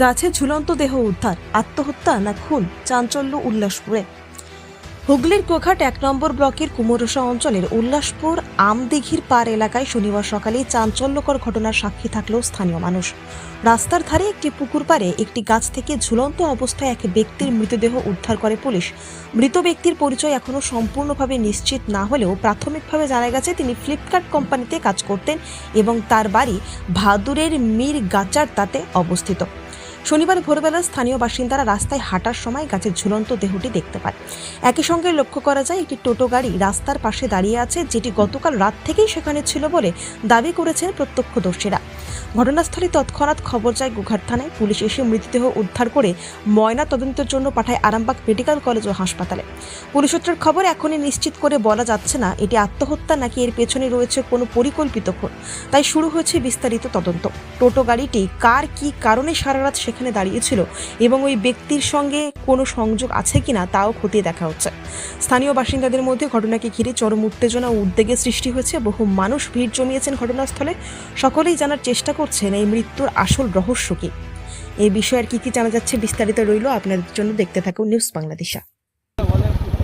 গাছে ঝুলন্ত দেহ উদ্ধার, আত্মহত্যা না খুন, চাঞ্চল্য উল্লাসপুরে। হুগলির কোঘাট এক নম্বর ব্লকের কুমোরসা অঞ্চলের উল্লাসপুর আমদিঘির পার এলাকায় শনিবার সকালে চাঞ্চল্যকর ঘটনার সাক্ষী থাকলেও স্থানীয় মানুষ। রাস্তার ধারে একটি পুকুর পাড়ে একটি গাছ থেকে ঝুলন্ত অবস্থায় এক ব্যক্তির মৃতদেহ উদ্ধার করে পুলিশ। মৃত ব্যক্তির পরিচয় এখনও সম্পূর্ণভাবে নিশ্চিত না হলেও প্রাথমিকভাবে জানা গেছে, তিনি ফ্লিপকার্ট কোম্পানিতে কাজ করতেন এবং তার বাড়ি ভাদুরের মীর গাচার তাতে অবস্থিত। শনিবার ভোরবেলা স্থানীয় বাসিন্দারা রাস্তায় হাঁটার সময় গাছের ঝুলন্ত দেহটি দেখতে পায়। একই সঙ্গে লক্ষ্য করা যায়, একটি টোটো গাড়ি রাস্তার পাশে দাঁড়িয়ে আছে, যেটি গতকাল রাত থেকেই সেখানে ছিল বলে দাবি করেছেন প্রত্যক্ষদর্শীরা। ঘটনাস্থলে তৎক্ষণাৎ খবর যায় গোঘাট থানায়। পুলিশ এসে মৃতদেহ উদ্ধার করে ময়না তদন্তের জন্য পাঠায় আরামবাগ মেডিকেল কলেজ ও হাসপাতালে। পুলিশ সূত্রের খবর, এখনই নিশ্চিত করে বলা যাচ্ছে না, এটি আত্মহত্যা নাকি এর পেছনে রয়েছে কোনো পরিকল্পিত খুন। তাই শুরু হয়েছে বিস্তারিত তদন্ত। টোটো গাড়িটি কার, কি কারণে সারা রাত সেখানে দাঁড়িয়েছিল এবং ওই ব্যক্তির সঙ্গে কোনো সংযোগ আছে কিনা তাও খতিয়ে দেখা হচ্ছে। স্থানীয় বাসিন্দাদের মধ্যে ঘটনাকে ঘিরে চরম উত্তেজনা ও উদ্বেগের সৃষ্টি হয়েছে। বহু মানুষ ভিড় জমিয়েছেন ঘটনাস্থলে। সকলেই জানার চেষ্টা করছেন এই মৃত্যুর আসল রহস্য কি? এই বিষয়ে আর কি কি জানা যাচ্ছে বিস্তারিত রইল আপনাদের জন্য দেখতে থাকুন নিউজ বাংলাদেশা।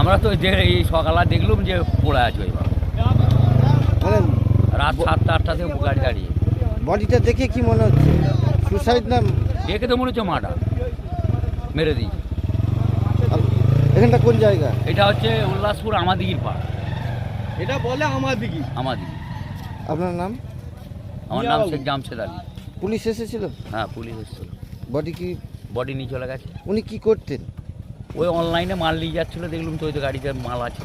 আমরা তো যে এই সকালে দেখলাম যে পড়ে আছে মানে রাত সাতটা আটটা থেকে গাড়ি দাঁড়িয়ে। বডিটা দেখে কি মনে হচ্ছে? সুসাইড না দেখে তো মনে হচ্ছে মাটা। মেরে দিই এখানটা কোন জায়গা? এটা হচ্ছে উল্লাসপুর আমাদিগির পাড়। এটা বলে আমার দিকে আমাদিগি। আপনার নাম? আমার নাম শেখ জামশেদ আলী। পুলিশ এসেছিল? হ্যাঁ পুলিশ এসেছিল। বডি কি? বডি নিয়ে চলে গেছে। উনি কি করতেন? ওই অনলাইনে মাল নিয়ে যাচ্ছিল দেখলাম তো ওই তো গাড়িতে মাল আছে।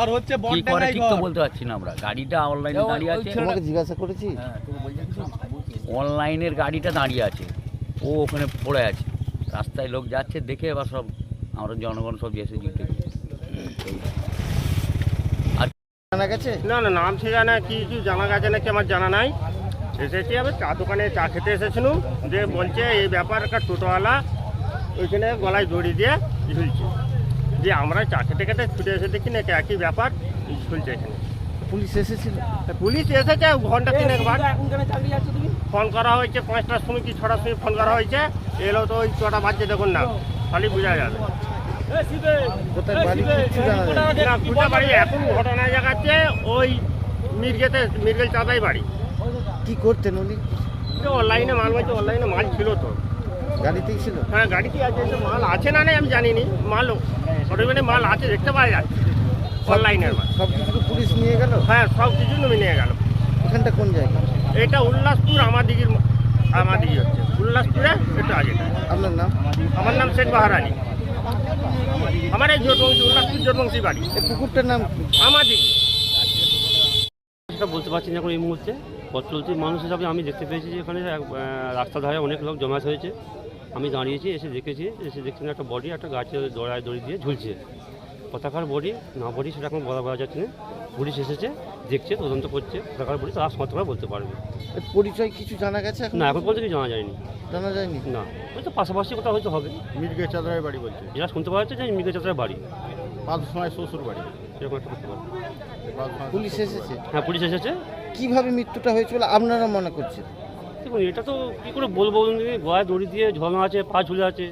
আর হচ্ছে কি করে নাই ঠিক তো বলতে পারছি না আমরা। গাড়িটা অনলাইনে দাঁড়িয়ে আছে। তোমাকে জিজ্ঞাসা করেছি? হ্যাঁ, অনলাইনের গাড়িটা দাঁড়িয়ে আছে। ও ওখানে পড়ে আছে। রাস্তায় লোক যাচ্ছে দেখে এবার সব আমরা জনগণ সব এসে জুটে জানা গেছে? না না নাম ঠিকানা কি কি জানা গেছে নাকি আমার জানা নাই। এসেছি আমি চা দোকানে চা খেতে এসেছিলাম যে বলছে এই ব্যাপার একটা টোটোওয়ালা ওইখানে গলায় দড়ি দিয়ে ঝুলছে। যে আমরা চা খেতে খেতে ছুটে এসে দেখি নাকি একই ব্যাপার ঝুলছে এখানে। পুলিশ এসেছিল? পুলিশ এসেছে ঘণ্টা তিন একবার ফোন করা হয়েছে পাঁচটার সময় কি ছটার সময় ফোন করা হয়েছে এলো তো ওই ছটা বাজছে দেখুন না খালি বোঝা যাবে। না এখন ঘটনা জায়গাচ্ছে ওই মির্গেতে মির্গেল চাঁদাই বাড়ি। কি করতেন উনি? অনলাইনে মাল বলছে অনলাইনে মাল ছিল তো। গাড়িতেই ছিল? হ্যাঁ গাড়িতে আছে মাল আছে না নাই আমি জানি নি মাল সঠিকভাবে মাল আছে দেখতে পাওয়া যাচ্ছে অনলাইনের মাল। সব কিছু তো পুলিশ নিয়ে গেল? হ্যাঁ সব কিছু নমি নিয়ে গেল। এখানটা কোন জায়গা? এটা উল্লাসপুর আমাদিগির আমাদিগি হচ্ছে। উল্লাসপুরে এটা আগে আপনার নাম? আমার নাম শেখ বাহার আলী আমার এই জোটবংশী উল্লাসপুর জোটবংশী বাড়ি। এই পুকুরটার নাম? আমাদিগি। বলতে পারছি না এখন এই মুহূর্তে। পথ চলছে মানুষ হিসাবে আমি দেখতে পেয়েছি যে এখানে রাস্তার ধারে অনেক লোক জমায়েত হয়েছে। আমি দাঁড়িয়েছি এসে দেখেছি এসে দেখছি না একটা বডি একটা গাছে দড়ায় দড়ি দিয়ে ঝুলছে। পতাকার বডি না বডি সেটা এখন বলা বলা যাচ্ছে না। পুলিশ এসেছে দেখছে তদন্ত করছে পতাকার বডি তারা সমর্থ করে বলতে পারবে। পরিচয় কিছু জানা গেছে না এখন পর্যন্ত কিছু জানা যায়নি। জানা যায়নি? না ওই তো পাশাপাশি কোথাও হয়তো হবে। মির্গে চাঁদাই বাড়ি বলছে। যেটা শুনতে পাওয়া যাচ্ছে যে মির্গা চাচার বাড়ি। পাঁচ সময় শ্বশুর বাড়ি। এরকম একটা পুলিশ এসেছে? হ্যাঁ পুলিশ এসেছে। কীভাবে মৃত্যুটা হয়েছে বলে আপনারা মনে করছেন? দেখুন এটা তো কী করে বলব বলুন দেখি? গলায় দড়ি দিয়ে ঝোলানো আছে পা ঝুলে আছে।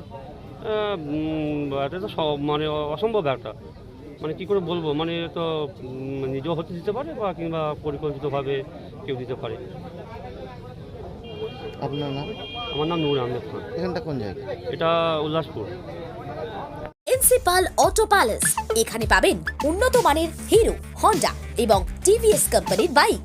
এটা তো সব মানে অসম্ভব একটা। মানে কী করে বলব? মানে তো নিজেও হতে দিতে পারে বা কিংবা পরিকল্পিতভাবে কেউ দিতে পারে। আপনার নাম? আমার নাম নূর আহমেদ খান। এখানটা কোন জায়গা? এটা উল্লাসপুর। Principal auto palace. এখানে পাবেন উন্নত মানের হিরো হন্ডা এবং টিভিএস কোম্পানির বাইক।